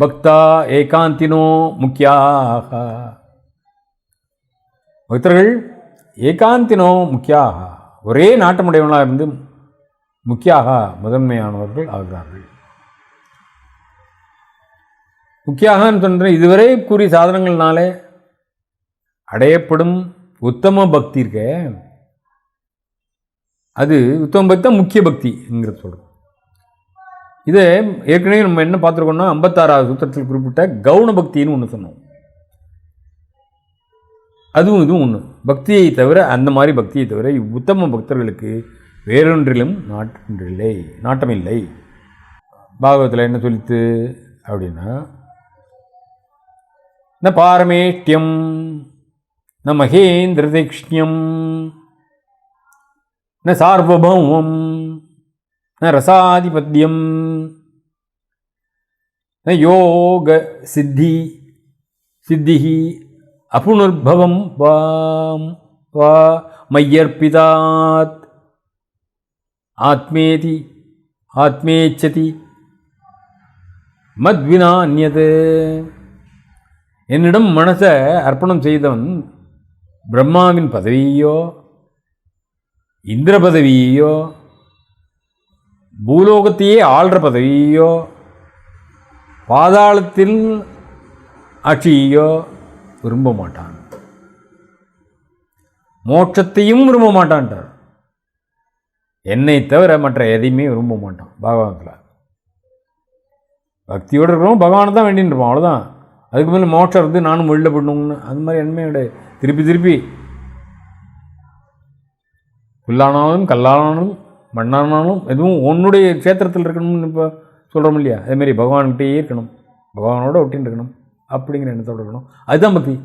பக்தா ஏகாந்தினோ முக்கியாக பக்தர்கள் ஏகாந்தினோ முக்கியாக ஒரே நாட்டமுடையவனாக இருந்து முக்கியாக முதன்மையானவர்கள் ஆகிறார்கள். முக்கியாக சொல்கிறேன் இதுவரை கூறிய சாதனங்கள்னாலே அடையப்படும் உத்தம பக்தி இருக்க. அது உத்தம பக்தி தான் முக்கிய பக்திங்கிறது சொல்கிறோம் இதை ஏற்கனவே நம்ம என்ன பார்த்துருக்கோம்னா ஐம்பத்தாறாவது சூத்திரத்தில் குறிப்பிட்ட கவுன பக்தின்னு ஒன்று சொன்னோம். அதுவும் இதுவும் ஒன்று பக்தியை தவிர அந்த மாதிரி பக்தியை தவிர உத்தம பக்தர்களுக்கு வேறொன்றிலும் நாட்டொன்றில்லை நாட்டமில்லை. பாகவத்தில் என்ன சொல்லித்து அப்படின்னா ந பாரமேஷ்டியம் ந மகேந்திரதீக்ஷ்ணியம் ந சார்வபௌமம் ரசாதிபத்தியம் ந யோக சித்தி சித்திஹி அபுனர்பவம் வாம் வா மையர்பிதாத். ஆத்மேதி ஆத்மேச்சதி மத்வினா அந்நியது என்னிடம் மனசை அர்ப்பணம் செய்தவன் பிரம்மாவின் பதவியோ இந்திர பதவியோ பூலோகத்தையே ஆள்ற பதவியோ பாதாளத்தில் ஆட்சியோ விரும்ப மாட்டான். மோட்சத்தையும் விரும்ப மாட்டான்ட்டார். என்னை தவிர மற்ற எதையுமே விரும்ப மாட்டான் பகவானத்தில் பக்தியோடு இருக்கிறவங்க பகவானை தான் வேண்டின்னு இருப்பான் அவ்வளோதான் அதுக்கு மேலே மோட்சம் இருந்து நானும் வெளில பண்ணணும்னு அந்த மாதிரி எண்ணமே கிடையாது. திருப்பி திருப்பி. புல்லானாலும் கல்லானாலும் மண்ணானாலும் எதுவும் உன்னுடைய க்ஷேத்திரத்தில் இருக்கணும்னு இப்போ சொல்கிறோம் இல்லையா? அதேமாரி பகவான்கிட்டயே இருக்கணும். பகவானோட ஒட்டின்னு இருக்கணும். அப்படிங்கிற எண்ணத்தோடு இருக்கணும். அதுதான் பக்தி.